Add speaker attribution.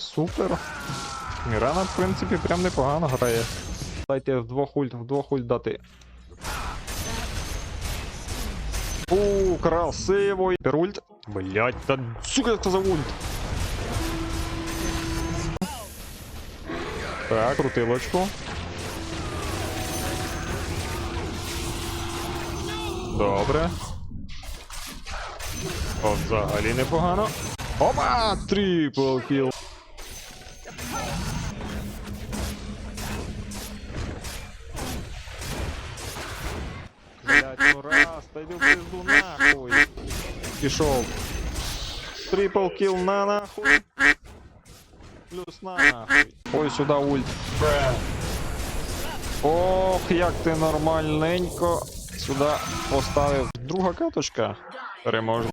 Speaker 1: Супер. Мірана, в принципі, прям непогано грає. Дайте вдвох ульт, вдвох ульт дати. У, красиво. Тепер ульт. Блять, та сука, це за ульт. Так, крутилочку. Добре. От взагалі непогано. Опа! Трипл кіл. Та йди в пизду нахуй. Пішов. Трипл кіл на нахуй. Плюс на нахуй. Ой, сюди ульт. Ох, як ти нормальненько сюди поставив. Друга каточка переможна.